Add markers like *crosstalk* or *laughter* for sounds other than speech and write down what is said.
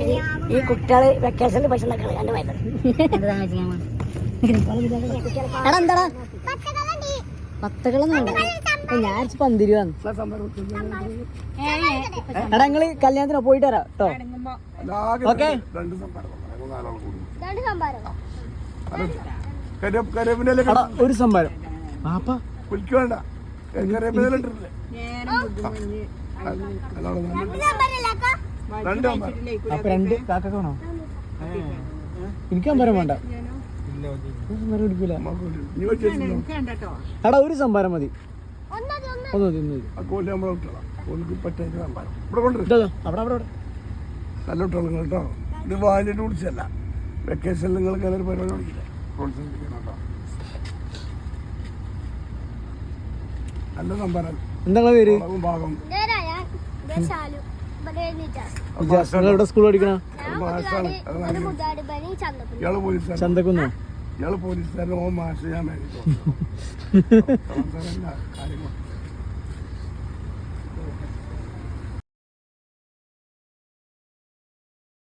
ഈ കുട്ടികൾ വെക്കേഷനിൽ പൈസ ഉണ്ടാക്കണം വയസ്സ്. എന്താടാ? പത്തകളൊന്നും ഞാൻ പന്തിരി വന്നു എടാ നിങ്ങൾ കല്യാണത്തിന് പോയിട്ട് വരാം കേട്ടോ ഓക്കെ? ഒരു സംഭാരം. പാപ്പ കുലിക്ക് വേണ്ട. കരേപ്പിന്റെ ഇട്ടിട്ടില്ലേ അപ്പൊ രണ്ട് കാക്കൊക്കെ വേണോ എനിക്ക് അമ്പരം വേണ്ട. എടാ ഒരു സംഭാരം മതി. ഒന്ന് ഒന്ന് മതി ഒന്ന് നല്ല കേട്ടോ. ഇത് കുടിച്ചല്ല വെക്കേഷനിൽ പരിപാടി നല്ല സംഭാരം. എന്താ പേര്? ഭാഗം എവിടെ സ്കൂൾ പഠിക്കണ? ചന്തക്കുന്നോ. ഇയാൾ പോലീസുകാരൻ ഓ മാഷ് *laughs* ഞാൻ